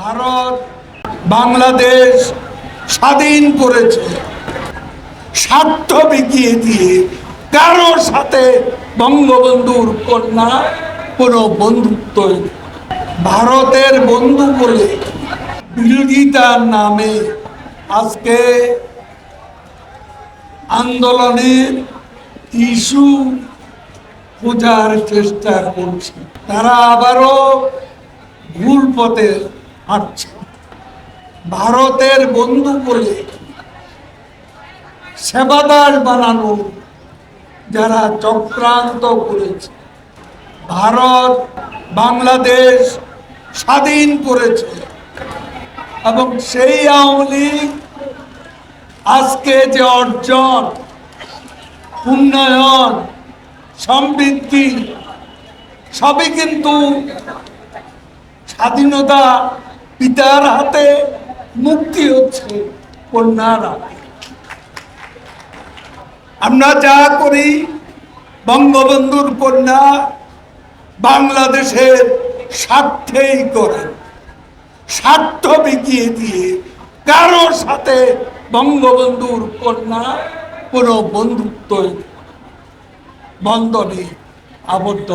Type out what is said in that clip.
ভারত বাংলাদেশ স্বাধীন করেছে স্বার্থ বিকিয়ে দিয়ে কারোর সাথে বঙ্গবন্ধুর কন্যা কোনো বন্ধুত্ব। ভারতের বন্ধু বলে বিরোধিতার নামে আজকে আন্দোলনের ইস্যু খোঁজার চেষ্টা করছে তারা আবারও ভুল পথে হাঁটছে ভারতের বন্ধু বলে সেবাদার বানানো যারা চক্রান্ত করেছে, ভারত বাংলাদেশ স্বাধীন করেছে এবং সেই আওয়ামী আজকে যে অর্জন, উন্নয়ন, সমৃদ্ধি, সবই কিন্তু স্বাধীনতা পিতার হাতে মুক্তি হচ্ছে কন্যার হাতে আমরা যা করি, বঙ্গবন্ধুর কন্যা বাংলাদেশের স্বার্থেই করেন স্বার্থ বিকিয়ে দিয়ে কারোর সাথে বঙ্গবন্ধুর কন্যা কোনো বন্ধুত্ব বন্ধনে আবদ্ধ।